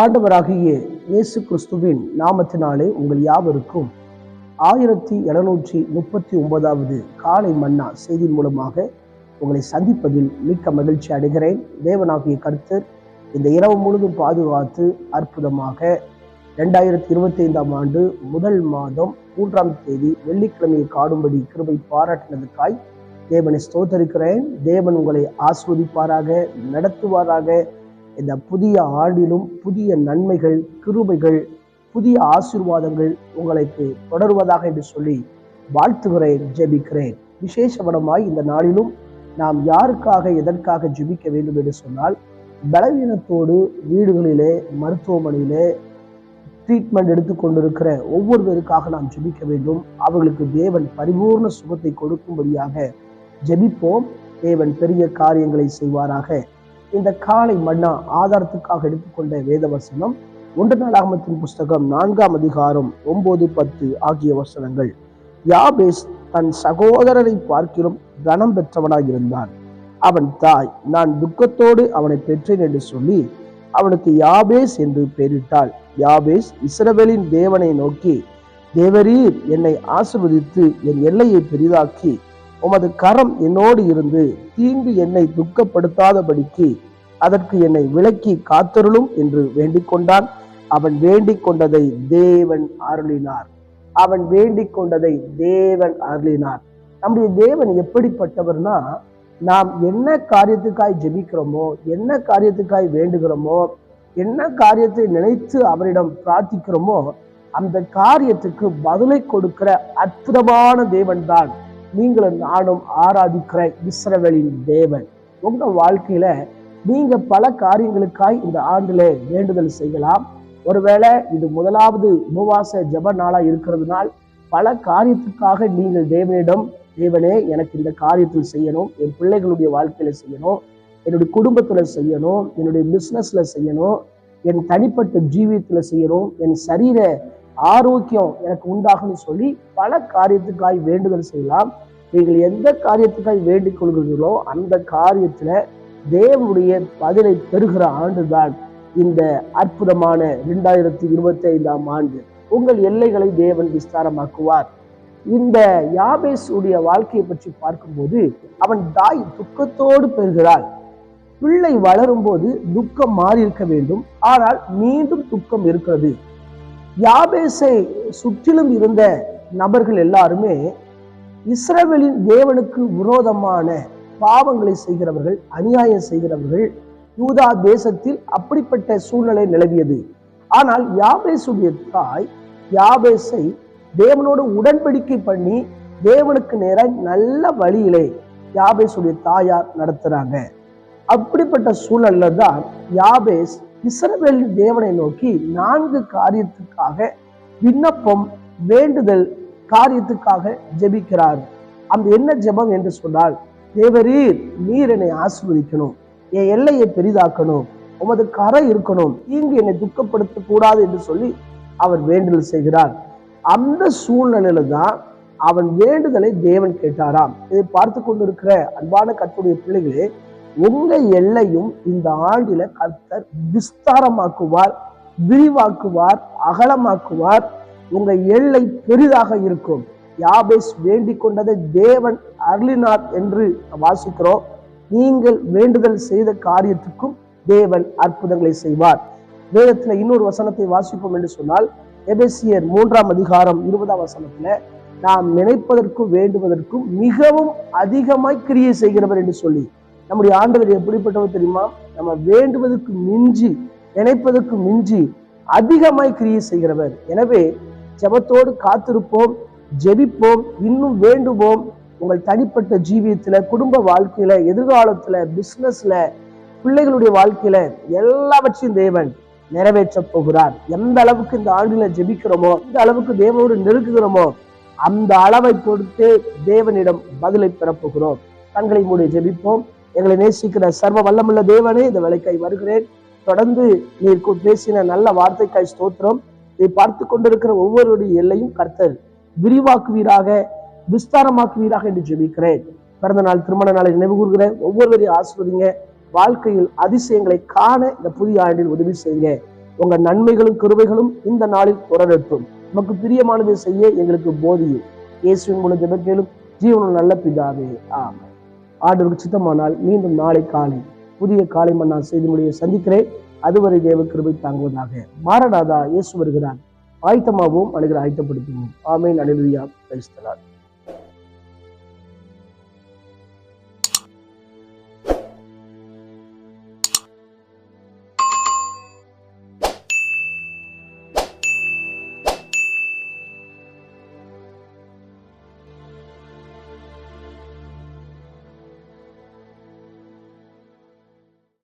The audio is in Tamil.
ஆண்டவராகிய இயேசு கிறிஸ்துவின் நாமத்தினாலே உங்கள் யாவருக்கும் ஆயிரத்தி எழுநூற்றி முப்பத்தி ஒன்பதாவது காலை மன்னா செய்தியின் மூலமாக உங்களை சந்திப்பதில் மிக்க மகிழ்ச்சி அடைகிறேன். தேவனாகிய கருத்தர் இந்த இரவு முழுதும் பாதுகாத்து அற்புதமாக ரெண்டாயிரத்தி இருபத்தி ஐந்தாம் ஆண்டு முதல் மாதம் மூன்றாம் தேதி வெள்ளிக்கிழமையை காடும்படி கிருபை பாராட்டினதுக்காய் தேவனை ஸ்தோத்தரிக்கிறேன். தேவன் உங்களை ஆஸ்வதிப்பாராக நடத்துவாராக இந்த புதிய ஆண்டிலும் புதிய நன்மைகள் கிருபைகள் புதிய ஆசீர்வாதங்கள் உங்களுக்கு தொடர்வதாக என்று சொல்லி வாழ்த்துகிறேன் ஜெபிக்கிறேன். விசேஷபடமாய் இந்த நாளிலும் நாம் யாருக்காக எதற்காக ஜெபிக்க வேண்டும் என்று சொன்னால் பலவீனத்தோடு வீடுகளிலே மருத்துவமனையிலே ட்ரீட்மெண்ட் எடுத்துக்கொண்டிருக்கிற ஒவ்வொருவருக்காக நாம் ஜெபிக்க வேண்டும். அவர்களுக்கு தேவன் பரிபூர்ண சுகத்தை கொடுக்கும்படியாக ஜெபிப்போம். தேவன் பெரிய காரியங்களை செய்வாராக. இந்த காலை மன்னா ஆதாரத்துக்காக எடுத்துக்கொண்ட வேத வசனம் ஒன்று நாளாகமத்தின் புஸ்தகம் நான்காம் அதிகாரம் ஒன்பது பத்து ஆகிய வசனங்கள். யாபேஸ் தன் சகோதரரை பார்க்கிலும் கனம் பெற்றவனாக இருந்தான். அவன் தாய் நான் துக்கத்தோடு அவனை பெற்றேன் என்று சொல்லி அவனுக்கு யாபேஸ் என்று பெயரிட்டாள். யாபேஸ் இஸ்ரவேலின் தேவனை நோக்கி தேவரீர் என்னை ஆசிர்வதித்து என் எல்லையை பெரிதாக்கி உமது கரம் என்னோடு இருந்து தீங்கு என்னை துக்கப்படுத்தாதபடிக்கு அதற்கு என்னை விலக்கி காத்தருளும் என்று வேண்டிக் கொண்டான் அவன் வேண்டிக் கொண்டதை தேவன் அருளினார். அவன் வேண்டிக் கொண்டதை தேவன் அருளினார். நம்முடைய தேவன் எப்படிப்பட்டவர்னா நாம் என்ன காரியத்துக்காய் ஜெபிக்கிறோமோ என்ன காரியத்துக்காய் வேண்டுகிறோமோ என்ன காரியத்தை நினைத்து அவரிடம் பிரார்த்திக்கிறோமோ அந்த காரியத்துக்கு பதிலை கொடுக்கிற அற்புதமான தேவன் தான் நீங்களும் நானும் ஆராதிக்கிற இஸ்ரவேலின் தேவன். உங்க வாழ்க்கையில நீங்க பல காரியங்களுக்காய் இந்த ஆண்டுல வேண்டுதல் செய்யலாம். ஒருவேளை இது முதலாவது உபவாச ஜப நாளா இருக்கிறதுனால் பல காரியத்துக்காக நீங்கள் தேவனிடம் தேவனே எனக்கு இந்த காரியத்தில் செய்யணும் என் பிள்ளைகளுடைய வாழ்க்கையில செய்யணும் என்னுடைய குடும்பத்துல செய்யணும் என்னுடைய பிசினஸ்ல செய்யணும் என் தனிப்பட்ட ஜீவியத்துல செய்யணும் என் சரீர ஆரோக்கியம் எனக்கு உண்டாகும்னு சொல்லி பல காரியத்துக்காய் வேண்டுதல் செய்யலாம். நீங்கள் எந்த காரியத்துக்காய் வேண்டிக் கொள்கிறீர்களோ அந்த காரியத்துல தேவனுடைய பதிலை பெறுகிற ஆண்டுதான் இந்த அற்புதமான இரண்டாயிரத்தி இருபத்தி ஐந்தாம் ஆண்டு. உங்கள் எல்லைகளை தேவன் விஸ்தாரமாக்குவார். இந்த யாபேஸ் வாழ்க்கையை பற்றி பார்க்கும்போது அவன் தாய் துக்கத்தோடு பெறுகிறாள். பிள்ளை வளரும் போது துக்கம் மாறி இருக்க வேண்டும். ஆனால் மீண்டும் துக்கம் இருக்கிறது. யாபேசை சுற்றிலும் இருந்த நபர்கள் எல்லாருமே இஸ்ரவேலின் தேவனுக்கு விரோதமான பாவங்களை செய்கிறவர்கள் அநியாயம் செய்கிறவர்கள் யூதா தேசத்தில் அப்படிப்பட்ட சூழ்நிலை நிலவியது. ஆனால் யாபேசுடைய தாய் யாபேசை தேவனோடு உடன்படிக்கை பண்ணி தேவனுக்கு நேராக நல்ல வழியிலே யாபேசுடைய தாயார் நடத்துறாங்க. அப்படிப்பட்ட சூழல்ல தான் யாபேஸ் இஸ்ரவேலின் தேவனை நோக்கி நான்கு காரியத்துக்காக விண்ணப்பம் வேண்டுதல் காரியத்துக்காக ஜெபிக்கிறார். அந்த என்ன ஜெபம் என்று சொன்னால் தேவரீர் நீர் என்னை ஆசீர்வதிக்கணும். என் எல்லையை பெரிதாக்கணும். உமது கரை இருக்கணும். தீங்கு என்னை துக்கப்படுத்த கூடாது என்று சொல்லி அவர் வேண்டுதல் செய்கிறார். அந்த சூழ்நிலையில தான் அவன் வேண்டுதலை தேவன் கேட்டாராம். இதை பார்த்து கொண்டிருக்கிற அன்பான கத்துடைய பிள்ளைகளே உங்க எல்லையும் இந்த ஆண்டில கர்த்தர் விஸ்தாரமாக்குவார் விரிவாக்குவார் அகலமாக்குவார். உங்க எல்லை பெரிதாக இருக்கும். யாபேஸ் வேண்டிக் கொண்டதை தேவன் அருளினார் என்று வாசிக்கிறோம். நீங்கள் வேண்டுதல் செய்த காரியத்துக்கும் தேவன் அற்புதங்களை செய்வார். வேதத்துல இன்னொரு வசனத்தை வாசிப்போம் என்று சொன்னால் எபேசியர் மூன்றாம் அதிகாரம் இருபதாம் வசனத்துல நாம் நினைப்பதற்கும் வேண்டுவதற்கும் மிகவும் அதிகமாய் கிரியை செய்கிறவர் என்று சொல்லி நம்முடைய ஆண்டவர் எப்படிப்பட்டவர் தெரியுமா? நம்ம வேண்டுவதற்கு மிஞ்சி நினைப்பதற்கு மிஞ்சி அதிகமாய் கிரியை செய்கிறவர். எனவே ஜெபத்தோடு காத்திருப்போம் ஜெபிப்போம் இன்னும் வேண்டுவோம். உங்கள் தனிப்பட்ட ஜீவியத்தில் குடும்ப வாழ்க்கையில எதிர்காலத்துல பிசினஸ்ல பிள்ளைகளுடைய வாழ்க்கையில எல்லாவற்றையும் தேவன் நிறைவேற்ற போகிறார். எந்த அளவுக்கு இந்த ஆண்டில ஜெபிக்கிறோமோ எந்த அளவுக்கு தேவனோடு நெருக்குகிறோமோ அந்த அளவை பொறுத்து தேவனிடம் பதிலை பெறப்போகிறோம் கண்களை மூடி ஜெபிப்போம். எங்களை நேசிக்கிற சர்வ வல்லமுள்ள தேவனே இந்த வேலைக்காய் வருகிறேன். தொடர்ந்து நீர் பேசின நல்ல வார்த்தைக்காய் ஸ்தோத்திரம். இதை பார்த்து கொண்டிருக்கிற ஒவ்வொருடைய எல்லையும் கர்த்தர் விரிவாக்குவீராக விஸ்தாரமாக்குவீராக என்று ஜெபிக்கிறேன். பிறந்த நாள் திருமண நாளை நினைவு கூறுகிற ஒவ்வொருவரையும் ஆசிர்வதிங்க. வாழ்க்கையில் அதிசயங்களை காண இந்த புதிய ஆண்டில் உதவி செய்யுங்க. உங்க நன்மைகளும் கருவைகளும் இந்த நாளில் தொடரட்டும். நமக்கு பிரியமானதை செய்ய எங்களுக்கு போதியும். இயேசுவின் மூலம் ஜெபக்கேலும் ஜீவனும் நல்ல பிதாவே. ஆமாம் ஆண்டவருக்கு சித்தமானால் மீண்டும் நாளை காலை புதிய காலை மன்னா செய்தி மொழியை சந்திக்கிறேன். அதுவரை தேவ கிருபை தாங்குவதாக மாரநாதா இயேசு வருகிறார். ஆயத்தமாகவும் அணுகிற ஆயத்தப்படுத்துவோம். ஆமேன். அலிலுயா கிரைஸ்தலார்.